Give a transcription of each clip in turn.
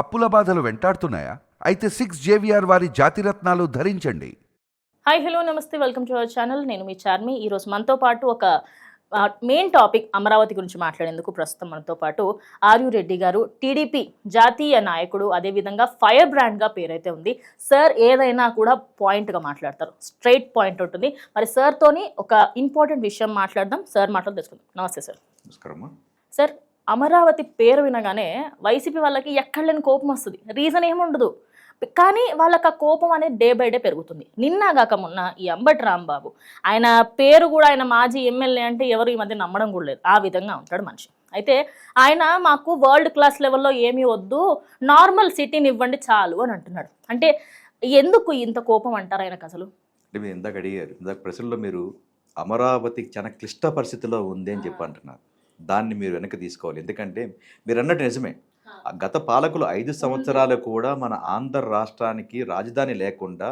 అప్పుల బాధలు వెంటాడుతున్నాయా? అయితే సిక్స్ జేవిఆర్ వారి జాతిరత్నాలు ధరించండి. హాయ్ హలో నమస్తే వెల్కమ్ టు అవర్ ఛానల్ నేను మీ చార్మి. ఈరోజు మనతో పాటు ఒక మెయిన్ టాపిక్ అమరావతి గురించి మాట్లాడేందుకు ప్రస్తుతం మనతో పాటు ఆర్యు రెడ్డి గారు టీడీపీ జాతీయ నాయకుడు అదేవిధంగా ఫైర్ బ్రాండ్గా పేరైతే ఉంది. సార్ ఏదైనా కూడా పాయింట్గా మాట్లాడతారు. స్ట్రైట్ పాయింట్ ఉంటుంది. మరి సార్తోని ఒక ఇంపార్టెంట్ విషయం మాట్లాడదాం. సార్ మాట్లాడి తెలుసుకుందాం నమస్తే సార్ సార్ అమరావతి పేరు వినగానే వైసీపీ వాళ్ళకి ఎక్కడ లేని కోపం వస్తుంది. రీజన్ ఏముండదు కానీ వాళ్ళకి ఆ కోపం అనేది డే బై డే పెరుగుతుంది. నిన్న కాక మొన్న ఈ అంబటి రాంబాబు ఆయన పేరు కూడా ఆయన మాజీ ఎమ్మెల్యే అంటే ఎవరు ఈ మధ్య నమ్మడం కూడా లేదు. ఆ విధంగా ఉంటాడు మనిషి. అయితే ఆయన మాకు వరల్డ్ క్లాస్ లెవెల్లో ఏమీ వద్దు నార్మల్ సిటీని ఇవ్వండి చాలు అని అంటున్నాడు. అంటే ఎందుకు ఇంత కోపం అంటారు ఆయనకు అసలు? అంటే మీరు ఇందాక అడిగారు. ఇందాక ప్రశ్నలో మీరు అమరావతి చాలా క్లిష్ట పరిస్థితిలో ఉంది అని చెప్పి అంటున్నారు. దాన్ని మీరు వెనక్కి తీసుకోవాలి. ఎందుకంటే మీరు అన్నట్టు నిజమే గత పాలకులు ఐదు సంవత్సరాలు కూడా మన ఆంధ్ర రాష్ట్రానికి రాజధాని లేకుండా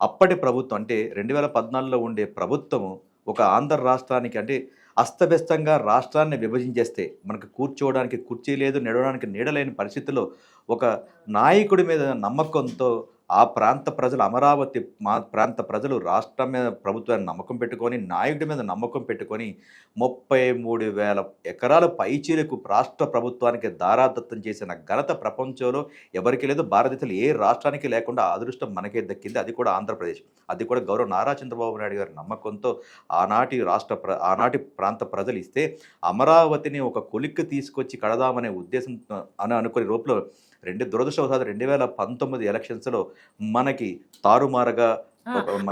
అప్పటి ప్రభుత్వం అంటే రెండు వేల పద్నాలుగులో ఉండే ప్రభుత్వము ఒక ఆంధ్ర రాష్ట్రానికి అంటే అస్తవ్యస్తంగా రాష్ట్రాన్ని విభజించేస్తే మనకు కూర్చోవడానికి కుర్చీ లేదు నడవడానికి నీడలేని పరిస్థితిలో ఒక నాయకుడి మీద నమ్మకంతో ఆ ప్రాంత ప్రజలు అమరావతి మా ప్రాంత ప్రజలు రాష్ట్రం మీద ప్రభుత్వాన్ని నమ్మకం పెట్టుకొని నాయకుడి మీద నమ్మకం పెట్టుకొని ముప్పై మూడు వేల ఎకరాల పైచీలకు రాష్ట్ర ప్రభుత్వానికి దారాదత్తం చేసిన ఘనత ప్రపంచంలో ఎవరికి లేదు. భారతదేశంలో ఏ రాష్ట్రానికి లేకుండా అదృష్టం మనకే దక్కింది. అది కూడా ఆంధ్రప్రదేశ్. అది కూడా గౌరవ నారా చంద్రబాబు నాయుడు గారి నమ్మకంతో ఆనాటి రాష్ట్ర ప్ర ఆనాటి ప్రాంత ప్రజలు ఇస్తే అమరావతిని ఒక కొలిక్కి తీసుకొచ్చి కడదామనే ఉద్దేశం అని అనుకునే రూపంలో రెండు దురదృష్టవశాత్తు రెండు వేల పంతొమ్మిది ఎలక్షన్స్లో మనకి తారుమారుగా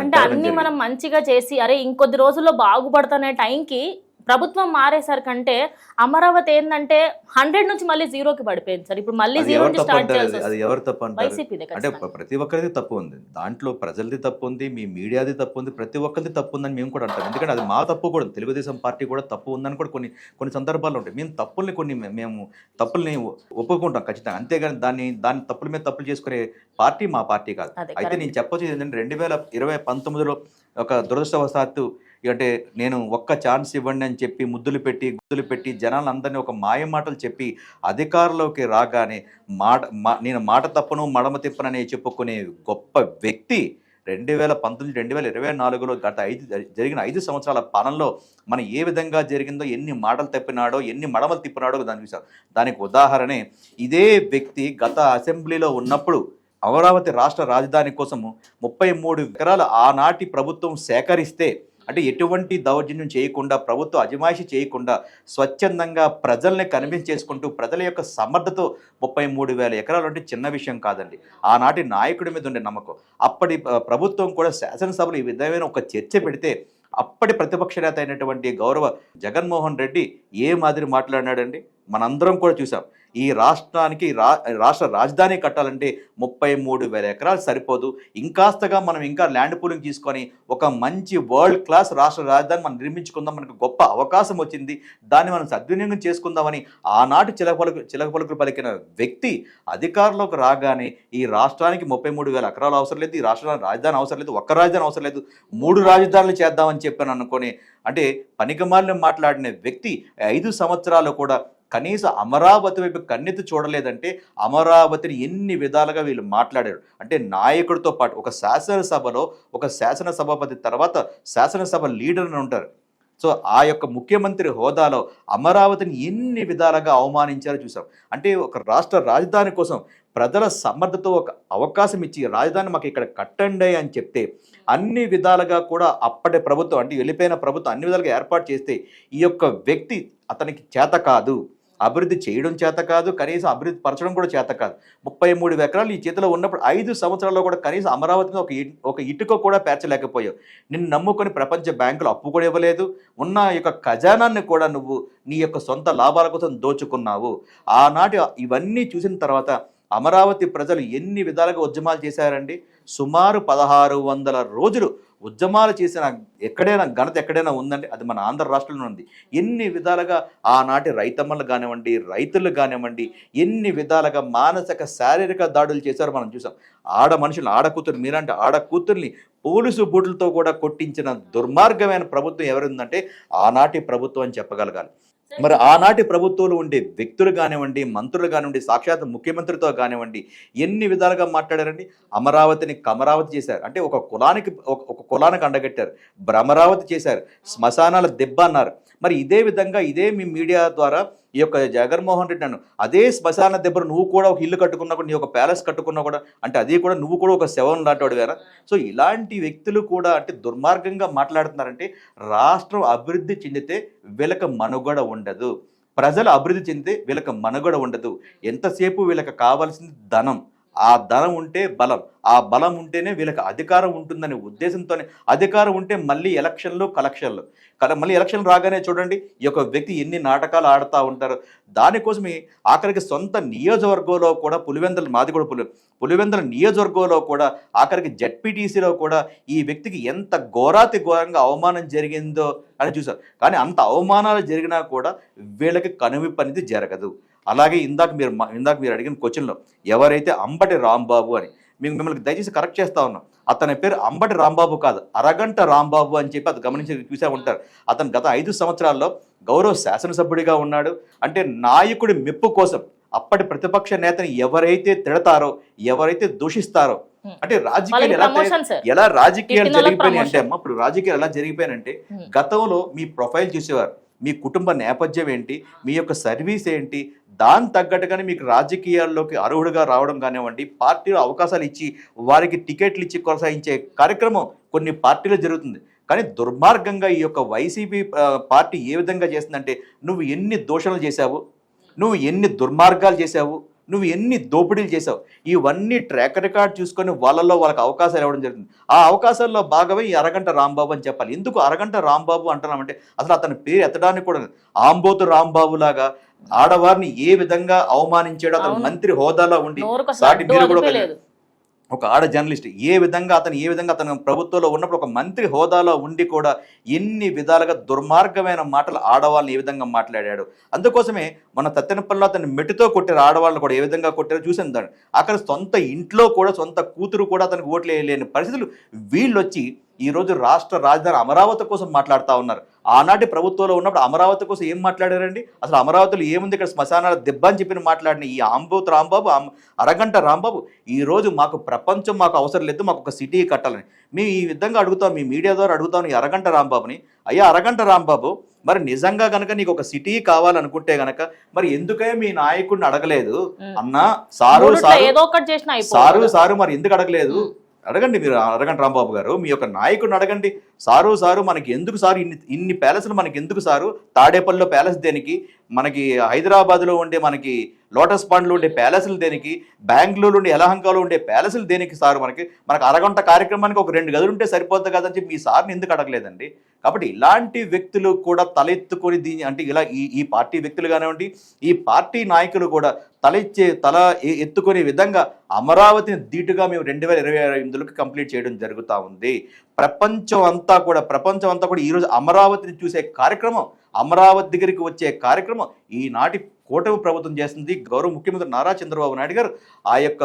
అంటే అన్ని. మనం మంచిగా చేసి అరే ఇంకొద్ది రోజుల్లో బాగుపడుతున్న టైంకి ప్రభుత్వం మారేసరికంటే అమరావతి ఏంటంటే హండ్రెడ్ నుంచి మళ్ళీ జీరోకి పడిపోయింది సార్ ఇప్పుడు మళ్ళీ జీరో నుంచి స్టార్ట్ చేయాల్సి అది-. ఎవరు తప్పు అంటే. ప్రతి ఒక్కరిది తప్పు ఉంది దాంట్లో ప్రజలది తప్పు ఉంది మీ మీడియాది తప్పు ఉంది ప్రతి ఒక్కరిది తప్పు ఉందని మేము కూడా అంటాం ఎందుకంటే అది మా తప్పు కూడా. తెలుగుదేశం పార్టీ కూడా తప్పు ఉందని కూడా కొన్ని కొన్ని సందర్భాలు ఉంటాయి మేము తప్పుల్ని కొన్ని మేము తప్పుల్ని ఒప్పుకుంటాం ఖచ్చితంగా అంతేగాని దాన్ని దాన్ని తప్పుల మీద తప్పులు చేసుకునే పార్టీ మా పార్టీ కాదు అయితే. నేను చెప్పొచ్చేది ఏంటంటే రెండు వేల ఇరవై పంతొమ్మిదిలో ఒక దురదృష్టవశాత్తు అంటే నేను ఒక్క ఛాన్స్ ఇవ్వండి అని చెప్పి ముద్దులు పెట్టి గుద్దులు పెట్టి జనాలందరినీ ఒక మాయ మాటలు చెప్పి అధికారంలోకి రాగానే మాట మా- నేను మాట తప్పను మడమ తిప్పనని చెప్పుకునే గొప్ప వ్యక్తి రెండు వేల పంతొమ్మిది రెండు వేల ఇరవై నాలుగులో గత ఐదు జరిగిన ఐదు సంవత్సరాల పాలనలో మనం ఏ విధంగా జరిగిందో ఎన్ని మాటలు తప్పినాడో ఎన్ని మడమలు తిప్పినాడో దాని దానికి ఉదాహరణే ఇదే వ్యక్తి గత అసెంబ్లీలో ఉన్నప్పుడు అమరావతి రాష్ట్ర రాజధాని కోసము ముప్పై మూడు ఎకరాలు ఆనాటి ప్రభుత్వం సేకరిస్తే అంటే ఎటువంటి దౌర్జన్యం చేయకుండా ప్రభుత్వ అజమాయిషి చేయకుండా స్వచ్ఛందంగా ప్రజల్ని కన్విన్స్ చేసుకుంటూ ప్రజల యొక్క సమర్థతో ముప్పై మూడు వేల ఎకరాలు అంటే చిన్న విషయం కాదండి. ఆనాటి నాయకుడి మీద ఉండే నమ్మకం. అప్పటి ప్రభుత్వం కూడా శాసనసభలో ఈ విధమైన ఒక చర్చ పెడితే అప్పటి ప్రతిపక్ష నేత అయినటువంటి గౌరవ జగన్మోహన్ రెడ్డి ఏ మాదిరి మాట్లాడినాడండి? మనందరం కూడా చూసాం ఈ రాష్ట్రానికి రా రాష్ట్ర రాజధాని కట్టాలంటే ముప్పై మూడు వేల ఎకరాలు సరిపోదు. ఇంకాస్తగా మనం ఇంకా ల్యాండ్ పూలింగ్ తీసుకొని ఒక మంచి వరల్డ్ క్లాస్ రాష్ట్ర రాజధాని మనం నిర్మించుకుందాం మనకు గొప్ప అవకాశం వచ్చింది. దాన్ని మనం సద్వినియోగం చేసుకుందామని ఆనాటి చిలకపలుకు చిలకపలుకులు పలికిన వ్యక్తి అధికారంలోకి రాగానే ఈ రాష్ట్రానికి ముప్పై మూడు వేల ఎకరాలు అవసరం లేదు ఈ రాష్ట్రానికి రాజధాని అవసరం లేదు ఒక్క రాజధాని అవసరం లేదు మూడు రాజధానులు చేద్దామని చెప్పాను అనుకొని అంటే పనికిమాలిన మాట్లాడిన వ్యక్తి ఐదు సంవత్సరాలు కూడా కనీసం అమరావతి వైపు కన్నెత్తి చూడలేదంటే అమరావతిని ఎన్ని విధాలుగా వీళ్ళు మాట్లాడారు. అంటే నాయకుడితో పాటు ఒక శాసనసభలో ఒక శాసనసభాపతి తర్వాత శాసనసభ లీడర్ అని ఉంటారు. సో ఆ యొక్క ముఖ్యమంత్రి హోదాలో అమరావతిని ఎన్ని విధాలుగా అవమానించారో చూసాం. అంటే ఒక రాష్ట్ర రాజధాని కోసం ప్రజల సమర్థతో ఒక అవకాశం ఇచ్చి రాజధాని మాకు ఇక్కడ కట్టండి అని చెప్తే అన్ని విధాలుగా కూడా అప్పటి ప్రభుత్వం అంటే వెళ్ళిపోయిన ప్రభుత్వం అన్ని విధాలుగా ఏర్పాటు చేస్తే ఈ యొక్క వ్యక్తి అతనికి చేత కాదు. అభివృద్ధి చేయడం చేత కాదు కనీసం అభివృద్ధి పరచడం కూడా చేత కాదు. ముప్పై మూడు ఎకరాలు ఈ చేతిలో ఉన్నప్పుడు ఐదు సంవత్సరాల్లో కూడా కనీసం అమరావతిని ఒక ఒక ఇటుక కూడా పేర్చలేకపోయావు. నిన్ను నమ్ముకొని ప్రపంచ బ్యాంకులు అప్పు కూడా ఇవ్వలేదు. ఉన్న యొక్క ఖజానాన్ని కూడా నువ్వు నీ యొక్క సొంత లాభాల కోసం దోచుకున్నావు. ఆనాటి ఇవన్నీ చూసిన తర్వాత అమరావతి ప్రజలు ఎన్ని విధాలుగా ఉద్యమాలు చేశారండి? సుమారు పదహారు వందల రోజులు ఉద్యమాలు చేసిన ఎక్కడైనా ఘనత ఎక్కడైనా ఉందండి అది మన ఆంధ్ర రాష్ట్రంలో ఉంది. ఎన్ని విధాలుగా ఆనాటి రైతమ్మలు కానివ్వండి రైతులు కానివ్వండి ఎన్ని విధాలుగా మానసిక శారీరక దాడులు చేశారో మనం చూసాం. ఆడ మనుషులు ఆడ కూతురు మీరంటే ఆడ కూతుర్ని పోలీసు బూట్లతో కూడా కొట్టించిన దుర్మార్గమైన ప్రభుత్వం ఎవరుందంటే ఆనాటి ప్రభుత్వం అని చెప్పగలగాలి. మరి ఆనాటి ప్రభుత్వంలో ఉండే వ్యక్తులు కానివ్వండి మంత్రులు కానివ్వండి సాక్షాత్ ముఖ్యమంత్రితో కానివ్వండి ఎన్ని విధాలుగా మాట్లాడారండి? అమరావతిని కమరావతి చేశారు. అంటే ఒక కులానికి ఒక- ఒక కులానికి అండగట్టారు. భ్రమరావతి చేశారు. శ్మశానాల దెబ్బ అన్నారు. మరి ఇదే విధంగా ఇదే మీ మీడియా ద్వారా ఈ యొక్క జగన్మోహన్ రెడ్డి నన్ను అదే శ్మశాన దెబ్బలు నువ్వు కూడా ఒక ఇల్లు కట్టుకున్నా కూడా నీ ఒక ప్యాలెస్ కట్టుకున్నా కూడా అంటే అది కూడా నువ్వు కూడా ఒక శవం లాంటివాడు కదా సో ఇలాంటి వ్యక్తులు కూడా అంటే దుర్మార్గంగా మాట్లాడుతున్నారంటే రాష్ట్రం అభివృద్ధి చెందితే వీళ్ళకి మనుగడ ఉండదు. ప్రజలు అభివృద్ధి చెందితే వీళ్ళకి మనుగడ ఉండదు. ఎంతసేపు వీళ్ళకి కావాల్సింది ధనం. ఆ ధనం ఉంటే బలం ఆ బలం ఉంటేనే వీళ్ళకి అధికారం ఉంటుందనే ఉద్దేశంతోనే. అధికారం ఉంటే మళ్ళీ ఎలక్షన్లు కలెక్షన్లు. కల మళ్ళీ ఎలక్షన్ రాగానే చూడండి ఈ యొక్క వ్యక్తి ఎన్ని నాటకాలు ఆడుతూ ఉంటారు. దానికోసమే ఆఖరికి సొంత నియోజకవర్గంలో కూడా పులివెందల మాది కూడా పులి పులివెందల నియోజకవర్గంలో కూడా ఆఖరికి జడ్పీటీసీలో కూడా ఈ వ్యక్తికి ఎంత ఘోరాతి ఘోరంగా అవమానం జరిగిందో అని చూశారు. కానీ అంత అవమానాలు జరిగినా కూడా వీళ్ళకి కనువిప్పు అనేది జరగదు. అలాగే ఇందాక మీరు ఇందాక మీరు అడిగిన క్వశ్చన్లో ఎవరైతే అంబటి రాంబాబు అని మేము మిమ్మల్ని దయచేసి కరెక్ట్ చేస్తా ఉన్నాం అతని పేరు అంబటి రాంబాబు కాదు అరగంట రాంబాబు అని చెప్పి అది గమనించి చూసే ఉంటారు అతను గత ఐదు సంవత్సరాల్లో గౌరవ శాసనసభ్యుడిగా ఉన్నాడు అంటే నాయకుడి మెప్పు కోసం అప్పటి ప్రతిపక్ష నేతని ఎవరైతే తిడతారో ఎవరైతే దూషిస్తారో. అంటే రాజకీయాలు ఎలా ఎలా రాజకీయాలు జరిగిపోయినాయి అంటే. అమ్మ ఇప్పుడు రాజకీయాలు ఎలా జరిగిపోయానంటే Hmm. గతంలో మీ ప్రొఫైల్ చూసేవారు మీ కుటుంబ నేపథ్యం ఏంటి? మీ యొక్క సర్వీస్ ఏంటి? దాని తగ్గట్టుగానే మీకు రాజకీయాల్లోకి అర్హుడుగా రావడం కానివ్వండి పార్టీలో అవకాశాలు ఇచ్చి వారికి టికెట్లు ఇచ్చి కొనసాగించే కార్యక్రమం కొన్ని పార్టీలో జరుగుతుంది. కానీ దుర్మార్గంగా ఈ యొక్క వైసీపీ పార్టీ ఏ విధంగా చేస్తుందంటే నువ్వు ఎన్ని దోషణలు చేశావు? నువ్వు ఎన్ని దుర్మార్గాలు చేశావు? నువ్వు ఎన్ని దోపిడీలు చేసావు ఇవన్నీ ట్రాక్ రికార్డ్ చూసుకొని వాళ్ళల్లో వాళ్ళకి అవకాశాలు ఇవ్వడం జరుగుతుంది ఆ అవకాశాల్లో భాగమే ఈ అరగంట రాంబాబు అని చెప్పాలి ఎందుకు అరగంట రాంబాబు అంటున్నామంటే అసలు అతని పేరు ఎత్తడానికి కూడా. ఆంబోతు రాంబాబు లాగా ఆడవారిని ఏ విధంగా అవమానించాడో అతను. మంత్రి హోదాలో ఉండి సాటి మీరు కూడా ఒక- ఆడ జర్నలిస్ట్ ఏ విధంగా అతను ఏ విధంగా అతను ప్రభుత్వంలో ఉన్నప్పుడు ఒక మంత్రి హోదాలో ఉండి కూడా ఎన్ని విధాలుగా దుర్మార్గమైన మాటలు ఆడవాళ్ళని ఏ విధంగా మాట్లాడాడు. అందుకోసమే మన తత్తెనపల్లిలో అతను మెట్టుతో కొట్టారు ఆడవాళ్ళని కూడా ఏ విధంగా కొట్టారో చూసాను దాన్ని. అక్కడ సొంత ఇంట్లో కూడా సొంత కూతురు కూడా అతనికి ఓట్లు వేయలేని పరిస్థితులు వీళ్ళు వచ్చి ఈ రోజు రాష్ట్ర రాజధాని అమరావతి కోసం మాట్లాడుతూ ఉన్నారు. ఆనాటి ప్రభుత్వంలో ఉన్నప్పుడు అమరావతి కోసం ఏం మాట్లాడారండి? అసలు అమరావతిలో ఏముంది ఇక్కడ శ్మశానాల దెబ్బ అని చెప్పిన మాట్లాడిన ఈ ఆంబోత్ రాంబాబు అరగంట రాంబాబు ఈ రోజు మాకు ప్రపంచం మాకు అవసరం లేదు మాకు ఒక సిటీ కట్టాలని. మేము ఈ విధంగా అడుగుతాం మీ మీడియా ద్వారా అడుగుతాం ఈ అరగంట రాంబాబుని. అయ్యా అరగంట రాంబాబు మరి నిజంగా గనక నీకు ఒక సిటీ కావాలనుకుంటే గనక మరి ఎందుకే మీ నాయకుడిని అడగలేదు. అన్నా సారు సారు ఏదో ఒకటి చేసిన సారు సారు మరి ఎందుకు అడగలేదు? అడగండి మీరు అడగండి రాంబాబు గారు. మీ యొక్క నాయకుడిని అడగండి. సారు సారు మనకి ఎందుకు సారు ఇన్ని ఇన్ని ప్యాలెస్లు మనకి ఎందుకు సారు? తాడేపల్లిలో ప్యాలెస్ దేనికి? మనకి హైదరాబాద్లో ఉండే మనకి లోటస్ పాండ్లో ఉండే ప్యాలెస్లు దేనికి? బెంగళూరు ఉండే యలహంకలో ఉండే ప్యాలెస్లు దేనికి సారు మనకి? మనకు అరగంట కార్యక్రమానికి ఒక రెండు గదులు ఉంటే సరిపోద్ది కదని చెప్పి మీ సార్ని ఎందుకు అడగలేదండి? కాబట్టి ఇలాంటి వ్యక్తులు కూడా తలెత్తుకొని దీని అంటే ఇలా ఈ ఈ పార్టీ వ్యక్తులు కానివ్వండి ఈ పార్టీ నాయకులు కూడా తలెచ్చే తల ఎత్తుకునే విధంగా అమరావతిని ధీటుగా మేము రెండు వేల ఇరవై ఎనిమిదిలోకి కంప్లీట్ చేయడం జరుగుతూ ఉంది. ప్రపంచం అంతా కూడా ప్రపంచం అంతా కూడా ఈరోజు అమరావతిని చూసే కార్యక్రమం అమరావతి దగ్గరికి వచ్చే కార్యక్రమం ఈనాటి కూటమి ప్రభుత్వం చేస్తుంది గౌరవ ముఖ్యమంత్రి నారా చంద్రబాబు నాయుడు గారు ఆ యొక్క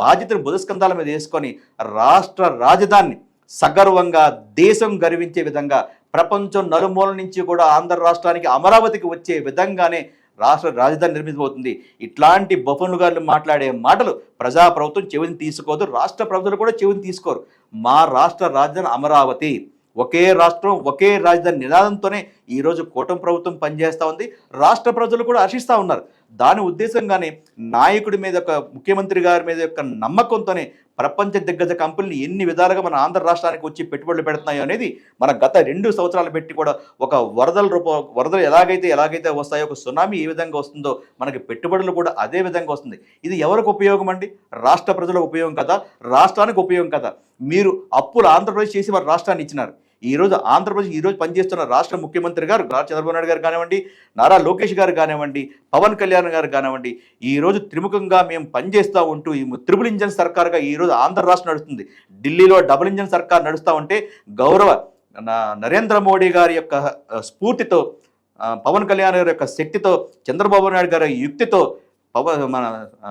బాధ్యతను బుధస్కంధాల మీద వేసుకొని రాష్ట్ర రాజధానిని సగర్వంగా దేశం గర్వించే విధంగా ప్రపంచం నలుమూల నుంచి కూడా ఆంధ్ర రాష్ట్రానికి అమరావతికి వచ్చే విధంగానే రాష్ట్ర రాజధాని నిర్మించబోతుంది. ఇట్లాంటి బొఫన్లు గారు మాట్లాడే మాటలు ప్రజా ప్రభుత్వం చెవిని తీసుకోదు రాష్ట్ర ప్రభుత్వం కూడా చెవిని తీసుకోరు. మా రాష్ట్ర రాజధాని అమరావతి. ఒకే రాష్ట్రం ఒకే రాజధాని నినాదంతోనే ఈరోజు కూటమి ప్రభుత్వం పనిచేస్తూ ఉంది. రాష్ట్ర ప్రజలు కూడా హర్షిస్తూ ఉన్నారు. దాని ఉద్దేశంగానే నాయకుడి మీద ఒక ముఖ్యమంత్రి గారి మీద యొక్క నమ్మకంతోనే ప్రపంచ దిగ్గజ కంపెనీలు ఎన్ని విధాలుగా మన ఆంధ్ర రాష్ట్రానికి వచ్చి పెట్టుబడులు పెడుతున్నాయో అనేది మన గత రెండు సంవత్సరాలు పెట్టి కూడా ఒక వరదల రూప వరదలు ఎలాగైతే ఎలాగైతే వస్తాయో ఒక సునామీ ఏ విధంగా వస్తుందో మనకి పెట్టుబడులు కూడా అదే విధంగా వస్తుంది. ఇది ఎవరికి ఉపయోగం అండి? రాష్ట్ర ప్రజలకు ఉపయోగం కదా? రాష్ట్రానికి ఉపయోగం కదా? మీరు అప్పులు ఆంధ్రప్రదేశ్ చేసి వారి రాష్ట్రాన్ని ఇచ్చినారు. ఈరోజు ఆంధ్రప్రదేశ్ ఈ రోజు పనిచేస్తున్న రాష్ట్ర ముఖ్యమంత్రి గారు చంద్రబాబు నాయుడు గారు కానివ్వండి నారా లోకేష్ గారు కానివ్వండి పవన్ కళ్యాణ్ గారు కానివ్వండి ఈ రోజు త్రిముఖంగా మేము పనిచేస్తూ ఉంటూ ఈ త్రిబుల్ ఇంజన్ సర్కార్గా ఈ రోజు ఆంధ్ర రాష్ట్రం నడుస్తుంది. ఢిల్లీలో డబుల్ ఇంజన్ సర్కార్ నడుస్తూ ఉంటే గౌరవ నరేంద్ర మోడీ గారి యొక్క స్ఫూర్తితో పవన్ కళ్యాణ్ గారి యొక్క శక్తితో చంద్రబాబు నాయుడు గారి యుక్తితో పవన్ మన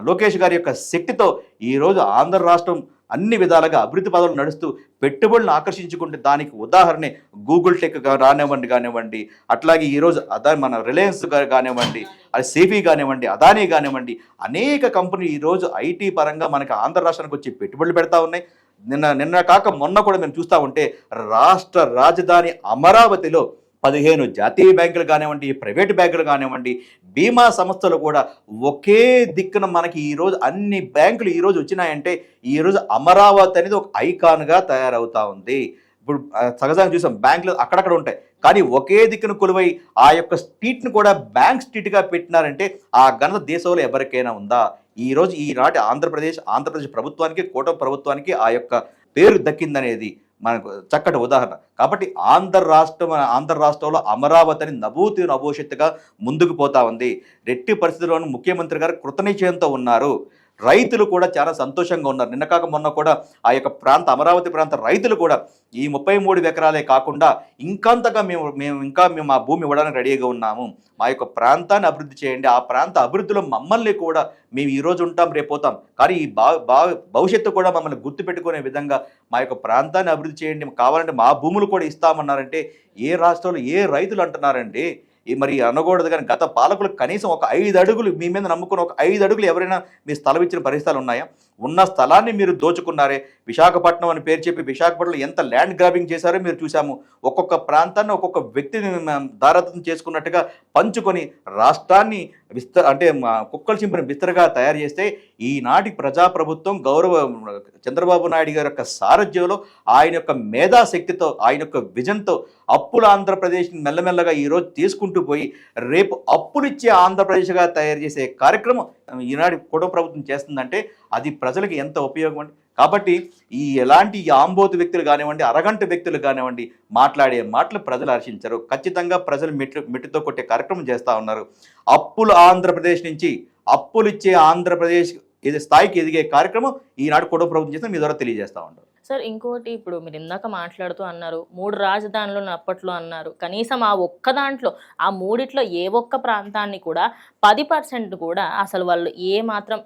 లోకేష్ గారి యొక్క శక్తితో ఈరోజు ఆంధ్ర రాష్ట్రం అన్ని విధాలుగా అభివృద్ధి పదవులు నడుస్తూ పెట్టుబడులను ఆకర్షించుకుంటే దానికి ఉదాహరణ గూగుల్ టెక్ రానివ్వండి కానివ్వండి. అట్లాగే ఈరోజు అదా మన రిలయన్స్ కానివ్వండి అది సేఫీ కానివ్వండి అదానీ కానివ్వండి. అనేక కంపెనీలు ఈరోజు ఐటీ పరంగా మనకి ఆంధ్ర రాష్ట్రానికి వచ్చి పెట్టుబడులు పెడతా ఉన్నాయి. నిన్న నిన్న కాక మొన్న కూడా మేము చూస్తూ ఉంటే రాష్ట్ర రాజధాని అమరావతిలో పదిహేను జాతీయ బ్యాంకులు కానివ్వండి ప్రైవేట్ బ్యాంకులు కానివ్వండి బీమా సంస్థలు కూడా ఒకే దిక్కున మనకి ఈరోజు అన్ని బ్యాంకులు ఈరోజు వచ్చినాయంటే ఈరోజు అమరావతి అనేది ఒక ఐకాన్గా తయారవుతా ఉంది. ఇప్పుడు సహజంగా చూసాం బ్యాంకులు అక్కడక్కడ ఉంటాయి. కానీ ఒకే దిక్కున కొలువై ఆ యొక్క స్ట్రీట్ను కూడా బ్యాంక్ స్ట్రీట్గా పెట్టినారంటే ఆ ఘనత దేశంలో ఎవరికైనా ఉందా? ఈరోజు ఈనాటి ఆంధ్రప్రదేశ్ ఆంధ్రప్రదేశ్ ప్రభుత్వానికి కూటమి ప్రభుత్వానికి ఆ యొక్క పేరు దక్కిందనేది మనకు చక్కటి ఉదాహరణ. కాబట్టి ఆంధ్ర రాష్ట్రం ఆంధ్ర రాష్ట్రంలో అమరావతిని నభూతి నభోషత్తుగా ముందుకు పోతా ఉంది. రెట్టి పరిస్థితుల్లోనూ ముఖ్యమంత్రి గారు కృతనిశ్చయంతో ఉన్నారు. రైతులు కూడా చాలా సంతోషంగా ఉన్నారు. నిన్న కాక మొన్న కూడా ఆ యొక్క ప్రాంత అమరావతి ప్రాంత రైతులు కూడా ఈ ముప్పై మూడు ఎకరాలే కాకుండా ఇంకంతగా మేము మేము ఇంకా మేము ఆ భూమి ఇవ్వడానికి రెడీగా ఉన్నాము. మా యొక్క ప్రాంతాన్ని అభివృద్ధి చేయండి. ఆ ప్రాంత అభివృద్ధిలో మమ్మల్ని కూడా మేము ఈరోజు ఉంటాం రేపోతాం కానీ ఈ బా భా భవిష్యత్తు కూడా మమ్మల్ని గుర్తుపెట్టుకునే విధంగా మా యొక్క ప్రాంతాన్ని అభివృద్ధి చేయండి. కావాలంటే మా భూములు కూడా ఇస్తామన్నారంటే ఏ రాష్ట్రంలో ఏ రైతులు అంటున్నారండి మరి అనకూడదు కానీ గత పాలకులు కనీసం ఒక ఐదు అడుగులు మీ మీద నమ్ముకున్న ఒక ఐదు అడుగులు ఎవరైనా మీ స్థలం ఇచ్చిన పరిస్థితులు ఉన్నాయా? ఉన్న స్థలాన్ని మీరు దోచుకున్నారే. విశాఖపట్నం అని పేరు చెప్పి విశాఖపట్నంలో ఎంత ల్యాండ్ గ్రాబింగ్ చేశారో మీరు చూసాము ఒక్కొక్క ప్రాంతాన్ని ఒక్కొక్క వ్యక్తిని మ- దారదత్తం చేసుకున్నట్టుగా పంచుకొని రాష్ట్రాన్ని విస్త అంటే కుక్కలు చింపిన విస్తరగా తయారు చేస్తే ఈనాటి ప్రజాప్రభుత్వం గౌరవ చంద్రబాబు నాయుడు గారి యొక్క సారథ్యంలో ఆయన యొక్క మేధాశక్తితో ఆయన యొక్క విజన్తో అప్పుల ఆంధ్రప్రదేశ్ని మెల్లమెల్లగా ఈరోజు తీసుకుంటూ పోయి రేపు అప్పులిచ్చే ఆంధ్రప్రదేశ్గా తయారు చేసే కార్యక్రమం ఈనాటి కుటుంబ ప్రభుత్వం చేస్తుందంటే అది ప్రజలకు ఎంత ఉపయోగం అండి? కాబట్టి ఈ ఎలాంటి ఆంబోతు వ్యక్తులు కానివ్వండి అరగంట వ్యక్తులు కానివ్వండి మాట్లాడే మాటలు ప్రజలు హర్షించరు. ఖచ్చితంగా ప్రజలు మెట్టు మెట్టుతో కొట్టే కార్యక్రమం చేస్తూ ఉన్నారు. అప్పులు ఆంధ్రప్రదేశ్ నుంచి అప్పులు ఇచ్చే ఆంధ్రప్రదేశ్ ఇది స్థాయికి ఎదిగే కార్యక్రమం ఈనాడు కూడా ప్రభుత్వం చేస్తే మీ ద్వారా తెలియజేస్తూ ఉంటారు సార్ ఇంకోటి ఇప్పుడు మీరు ఇందాక మాట్లాడుతూ అన్నారు మూడు రాజధానులు అప్పట్లో అన్నారు. కనీసం ఆ ఒక్క దాంట్లో ఆ మూడిట్లో ఏ ఒక్క ప్రాంతాన్ని కూడా పది పర్సెంట్ కూడా అసలు వాళ్ళు ఏ మాత్రం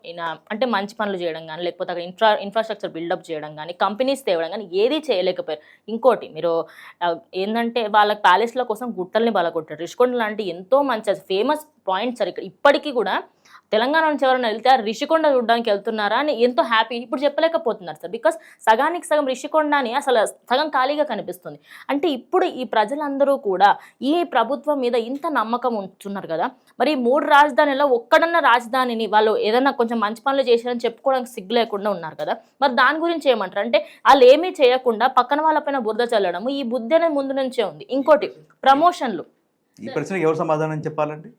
అంటే మంచి పనులు చేయడం కానీ లేకపోతే అక్కడ ఇన్ఫ్రా ఇన్ఫ్రాస్ట్రక్చర్ బిల్డప్ చేయడం కానీ కంపెనీస్ తేవడం కానీ ఏది చేయలేకపోయారు. ఇంకోటి మీరు ఏంటంటే వాళ్ళ ప్యాలెస్ల కోసం గుట్టల్ని బలగొట్టారు. రిషికొండ లాంటి ఎంతో మంచి ఫేమస్ పాయింట్స్ సార్ ఇక్కడ ఇప్పటికీ కూడా తెలంగాణ నుంచి ఎవరైనా వెళ్తే ఆ రిషికొండ చూడడానికి వెళ్తున్నారా అని ఎంతో హ్యాపీ ఇప్పుడు చెప్పలేకపోతున్నారు సార్. బికాస్ సగానికి సగం రిషికొండ అని అసలు సగం ఖాళీగా కనిపిస్తుంది. అంటే ఇప్పుడు ఈ ప్రజలందరూ కూడా ఈ ప్రభుత్వం మీద ఇంత నమ్మకం ఉంచున్నారు కదా. మరి ఈ మూడు రాజధానిలో ఒక్కడన్న రాజధానిని వాళ్ళు ఏదైనా కొంచెం మంచి పనులు చేశారని చెప్పుకోవడానికి సిగ్గు లేకుండా ఉన్నారు కదా. మరి దాని గురించి ఏమంటారు? అంటే వాళ్ళు ఏమీ చేయకుండా పక్కన వాళ్ళపైన బురద చల్లడము ఈ బుద్ధి అనేది ముందు నుంచే ఉంది. ఇంకోటి ప్రమోషన్లు ఈ ప్రశ్నకి ఎవరు సమాధానం చెప్పాలండి?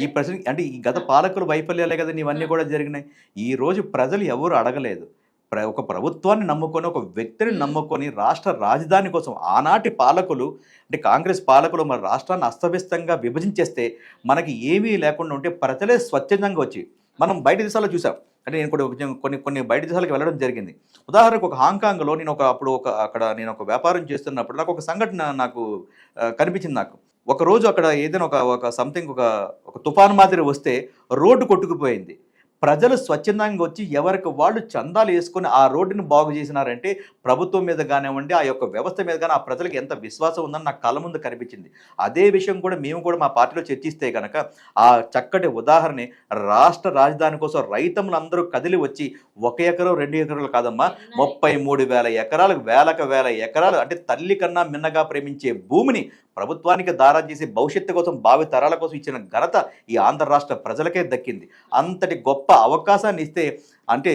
ఈ ప్రశ్న అంటే ఈ గత పాలకుల వైఫల్యాలే కదా ఇవన్నీ కూడా జరిగినాయి. ఈ రోజు ప్రజలు ఎవరు అడగలేదు. ప్ర- ఒక ప్రభుత్వాన్ని నమ్ముకొని ఒక వ్యక్తిని నమ్ముకొని రాష్ట్ర రాజధాని కోసం ఆనాటి పాలకులు అంటే కాంగ్రెస్ పాలకులు మన రాష్ట్రాన్ని అస్తవ్యస్తంగా విభజించేస్తే మనకి ఏమీ లేకుండా ఉంటే ప్రజలే స్వచ్ఛందంగా వచ్చి మనం బయట దేశాల్లో చూసాం. అంటే నేను కూడా కొన్ని కొన్ని బయట దేశాలకు వెళ్ళడం జరిగింది. ఉదాహరణకు ఒక హాంకాంగ్లో నేను ఒక అప్పుడు ఒక అక్కడ నేను ఒక వ్యాపారం చేస్తున్నప్పుడు నాకు ఒక సంఘటన నాకు కనిపించింది నాకు. ఒక రోజు అక్కడ ఏదైనా ఒక ఒక సంథింగ్ ఒక ఒక తుఫాన్ మాదిరి వస్తే రోడ్డు కొట్టుకుపోయింది. ప్రజలు స్వచ్ఛందంగా వచ్చి ఎవరికి వాళ్ళు చందాలు వేసుకొని ఆ రోడ్డుని బాగు చేసినారంటే ప్రభుత్వం మీద కానివ్వండి ఆ యొక్క వ్యవస్థ మీద కానీ ఆ ప్రజలకు ఎంత విశ్వాసం ఉందని నాకు కళ్ళ ముందు కనిపించింది. అదే విషయం కూడా మేము కూడా మా పార్టీలో చర్చిస్తే కనుక ఆ చక్కటి ఉదాహరణ రాష్ట్ర రాజధాని కోసం రైతములందరూ కదిలి వచ్చి ఒక ఎకరం రెండు ఎకరాలు కాదమ్మా ముప్పై మూడు వేల ఎకరాలకు వేలకు వేల ఎకరాలు అంటే తల్లి కన్నా మిన్నగా ప్రేమించే భూమిని ప్రభుత్వానికి దారా చేసి భవిష్యత్తు కోసం భావి తరాల కోసం ఇచ్చిన ఘనత ఈ ఆంధ్ర రాష్ట్ర ప్రజలకే దక్కింది. అంతటి గొప్ప అవకాశాన్ని ఇస్తే అంటే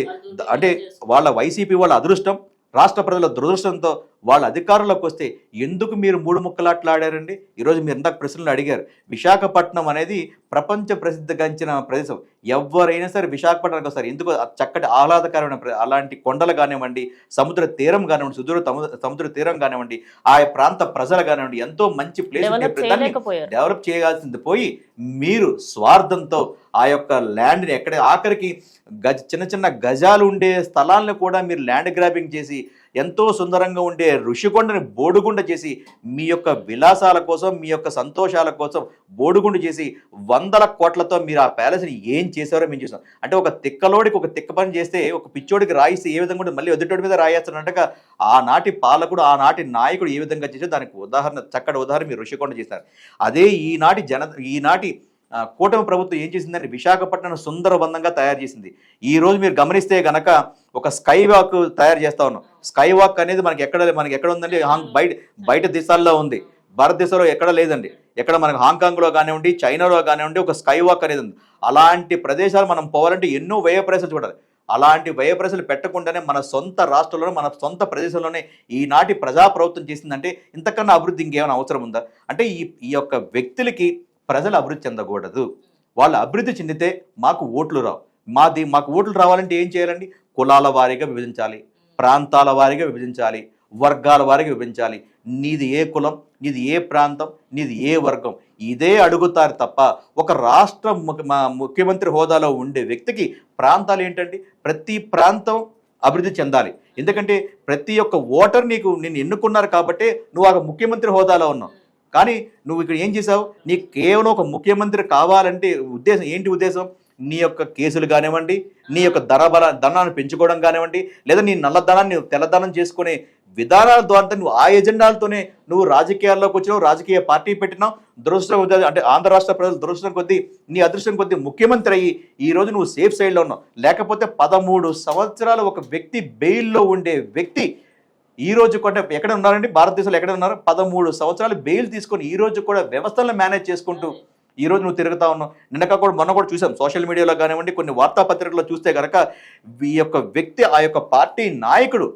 అంటే వాళ్ళ వైసీపీ వాళ్ళ అదృష్టం రాష్ట్ర ప్రజల దురదృష్టంతో వాళ్ళ అధికారంలోకి వస్తే ఎందుకు మీరు మూడు ముక్కలాట్లాడారండి? ఈరోజు మీరు ఇందాక ప్రశ్నలు అడిగారు. విశాఖపట్నం అనేది ప్రపంచ ప్రసిద్ధిగాంచిన ప్రదేశం. ఎవరైనా సరే విశాఖపట్నానికి వస్తారు. ఎందుకు చక్కటి ఆహ్లాదకరమైన అలాంటి కొండలు కానివ్వండి సముద్ర తీరం కానివ్వండి సుదూర సముద్ర తీరం కానివ్వండి ఆ ప్రాంత ప్రజలు కానివ్వండి ఎంతో మంచి ప్లేస్ డెవలప్ చేయాల్సింది పోయి మీరు స్వార్థంతో ఆ యొక్క ల్యాండ్ని ఎక్కడ ఆఖరికి గజ చిన్న చిన్న గజాలు ఉండే స్థలాలను కూడా మీరు ల్యాండ్ గ్రాబింగ్ చేసి ఎంతో సుందరంగా ఉండే ఋషికొండని బోడుగుండ చేసి మీ యొక్క విలాసాల కోసం మీ యొక్క సంతోషాల కోసం బోడుగుండు చేసి వందల కోట్లతో మీరు ఆ ప్యాలెస్ని ఏం చేశారో మేము చూసాం. అంటే ఒక తిక్కలోడికి ఒక తిక్క పని చేస్తే ఒక పిచ్చోడికి రాయిస్తే ఏ విధంగా ఉంటుంది మళ్ళీ ఎదుటోడి మీద రాయేస్తున్నట్టుగా ఆనాటి పాలకుడు ఆనాటి నాయకుడు ఏ విధంగా చేశారో దానికి ఉదాహరణ చక్కటి ఉదాహరణ మీరు ఋషికొండ చేశారు. అదే ఈనాటి జన ఈనాటి కూటమి ప్రభుత్వం ఏం చేసిందంటే విశాఖపట్నం సుందరబంధంగా తయారు చేసింది. ఈ రోజు మీరు గమనిస్తే గనక ఒక స్కై వాక్ తయారు చేస్తా ఉన్నాం. స్కై వాక్ అనేది మనకి ఎక్కడ మనకి ఎక్కడ ఉందండి? హాంగ్ బయట బయట దేశాల్లో ఉంది. భారతదేశంలో ఎక్కడ లేదండి. ఎక్కడ మనకు హాంకాంగ్లో కానివ్వండి చైనాలో కానివ్వండి ఒక స్కై వాక్ అనేది ఉంది. అలాంటి ప్రదేశాలు మనం పోవాలంటే ఎన్నో వ్యయ ప్రదేశాలు చూడాలి. అలాంటి వ్యయ ప్రజలు పెట్టకుండానే మన సొంత రాష్ట్రంలోనే మన సొంత ప్రదేశంలోనే ఈనాటి ప్రజాప్రభుత్వం చేసిందంటే ఇంతకన్నా అభివృద్ధి ఇంకేమైనా అవసరం ఉందా? అంటే ఈ ఈ యొక్క వ్యక్తులకి ప్రజలు అభివృద్ధి చెందకూడదు. వాళ్ళు అభివృద్ధి చెందితే మాకు ఓట్లు రావు. మాది మాకు ఓట్లు రావాలంటే ఏం చేయాలండి? కులాల వారీగా విభజించాలి. ప్రాంతాల వారిగా విభజించాలి వర్గాల వారికి విభజించాలి. నీది ఏ కులం నీది ఏ ప్రాంతం నీది ఏ వర్గం? ఇదే అడుగుతారు తప్ప ఒక రాష్ట్ర మా ముఖ్యమంత్రి హోదాలో ఉండే వ్యక్తికి ప్రాంతాలు ఏంటండి? ప్రతి ప్రాంతం అభివృద్ధి చెందాలి. ఎందుకంటే ప్రతి ఒక్క ఓటర్ నీకు నేను ఎన్నుకున్నారు కాబట్టి నువ్వు ఆ ముఖ్యమంత్రి హోదాలో ఉన్నావు. కానీ నువ్వు ఇక్కడ ఏం చేసావు? నీకు కేవలం ఒక ముఖ్యమంత్రి కావాలంటే ఉద్దేశం ఏంటి ఉద్దేశం? నీ యొక్క కేసులు కానివ్వండి నీ యొక్క ధర బల ధనాన్ని పెంచుకోవడం కానివ్వండి లేదా నీ నల్లధనాన్ని తెల్లధనం చేసుకునే విధానాల ద్వారా నువ్వు ఆ ఎజెండాలతోనే నువ్వు రాజకీయాల్లోకి వచ్చినావు రాజకీయ పార్టీ పెట్టినావు దురదృష్టం కొద్ది అంటే ఆంధ్ర రాష్ట్ర ప్రజలు దురదృష్టం కొద్దీ నీ అదృష్టం కొద్దీ ముఖ్యమంత్రి అయ్యి ఈ రోజు నువ్వు సేఫ్ సైడ్లో ఉన్నావు. లేకపోతే పదమూడు సంవత్సరాలు ఒక వ్యక్తి బెయిల్లో ఉండే వ్యక్తి ఈ రోజు కూడా ఎక్కడ ఉన్నారండి? భారతదేశంలో ఎక్కడ ఉన్నారు? పదమూడు సంవత్సరాలు బెయిల్ తీసుకొని ఈ రోజు కూడా వ్యవస్థలను మేనేజ్ చేసుకుంటూ ఈ రోజు నువ్వు తిరుగుతా ఉన్నావు. నిన్నక కూడా మొన్న కూడా చూసాం. సోషల్ మీడియాలో కానివ్వండి కొన్ని వార్తాపత్రికల్లో చూస్తే కనుక ఈ యొక్క వ్యక్తి ఆ యొక్క పార్టీ నాయకుడు.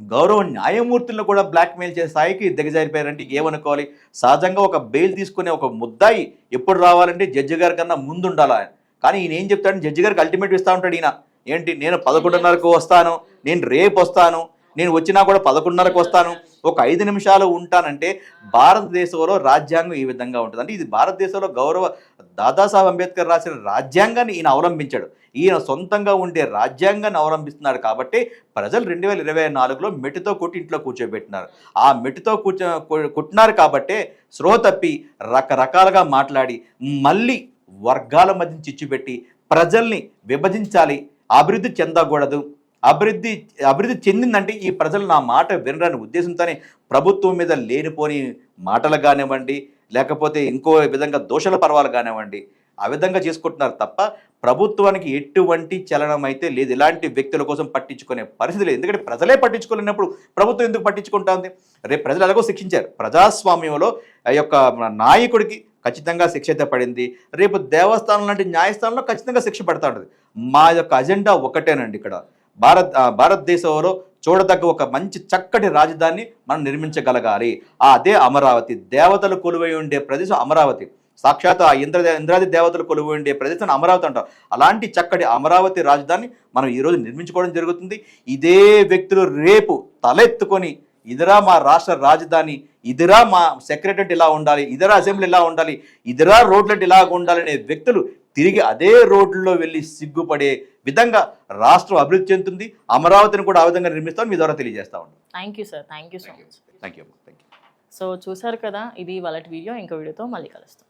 గౌరవ న్యాయమూర్తులను కూడా బ్లాక్మెయిల్ చేసే స్థాయికి దిగజారిపోయారంటే ఏమనుకోవాలి సహజంగా ఒక బెయిల్ తీసుకునే ఒక ముద్దాయి ఎప్పుడు రావాలంటే జడ్జి గారి కన్నా ముందు ఉండాలి ఆయన కానీ ఈయన ఏం చెప్తాడు జడ్జి గారికి అల్టిమేట్ ఇస్తా ఉంటాడు ఈయన. ఏంటి నేను పదకొండున్నరకు వస్తాను నేను రేపు వస్తాను నేను వచ్చినా కూడా పదకొండున్నరకు వస్తాను. ఒక ఐదు నిమిషాలు ఉంటానంటే భారతదేశంలో రాజ్యాంగం ఈ విధంగా ఉంటుంది. అంటే ఇది భారతదేశంలో గౌరవ దాదాసాహెబ్ అంబేద్కర్ రాసిన రాజ్యాంగాన్ని ఈయన అవలంబించాడు. ఈయన సొంతంగా ఉండే రాజ్యాంగాన్ని అవలంబిస్తున్నాడు కాబట్టి ప్రజలు రెండు వేల ఇరవై నాలుగులో మెట్టుతో కొట్టి ఇంట్లో కూర్చోబెట్టినారు. ఆ మెట్టుతో కూర్చో కుట్టినారు కాబట్టే స్రో తప్పి రకరకాలుగా మాట్లాడి మళ్ళీ వర్గాల మధ్య చిచ్చుపెట్టి ప్రజల్ని విభజించాలి. అభివృద్ధి చెందకూడదు. అభివృద్ధి అభివృద్ధి చెందిందంటే ఈ ప్రజలు నా మాట వినరని ఉద్దేశంతోనే ప్రభుత్వం మీద లేనిపోని మాటలు కానివ్వండి లేకపోతే ఇంకో విధంగా దోషల పర్వాలు కానివ్వండి ఆ విధంగా చేసుకుంటున్నారు తప్ప ప్రభుత్వానికి ఎటువంటి చలనం అయితే లేదు. ఇలాంటి వ్యక్తుల కోసం పట్టించుకునే పరిస్థితి లేదు. ఎందుకంటే ప్రజలే పట్టించుకోలేనప్పుడు ప్రభుత్వం ఎందుకు పట్టించుకుంటుంది? రేపు ప్రజలు ఎలాగో శిక్షించారు. ప్రజాస్వామ్యంలో ఆ యొక్క నాయకుడికి ఖచ్చితంగా శిక్ష అయితే పడింది. రేపు దేవస్థానం లాంటి న్యాయస్థానంలో ఖచ్చితంగా శిక్ష పడతా ఉంటుంది. మా యొక్క అజెండా ఒకటేనండి ఇక్కడ. భారత్ భారతదేశంలో చూడదగ్గ ఒక మంచి చక్కటి రాజధాని మనం నిర్మించగలగాలి. ఆ అదే అమరావతి. దేవతలు కొలువై ఉండే ప్రదేశం అమరావతి. సాక్షాత్ ఆ ఇంద్ర ఇంద్రాది దేవతలు కొలువై ఉండే ప్రదేశం అమరావతి అంటారు అలాంటి చక్కటి అమరావతి రాజధాని మనం ఈరోజు నిర్మించుకోవడం జరుగుతుంది. ఇదే వ్యక్తులు రేపు తలెత్తుకొని ఇదిరా మా రాష్ట్ర రాజధాని ఇదిరా మా సెక్రటరీ ఇలా ఉండాలి ఇదిరా అసెంబ్లీ ఇలా ఉండాలి ఇదిరా రోడ్లెట్ ఇలా ఉండాలనే వ్యక్తులు తిరిగి అదే రోడ్లలో వెళ్ళి సిగ్గుపడే విధంగా రాష్ట్రం అభివృద్ధి చెందుతుంది అమరావతిని కూడా ఆ విధంగా నిర్మిస్తాం మీ ద్వారా తెలియజేస్తా ఉంటాం thank you sir thank you so much thank you thank you so చూసారు కదా ఇది వాళ్ళ వీడియో ఇంకో వీడియోతో మళ్ళీ కలుస్తాం.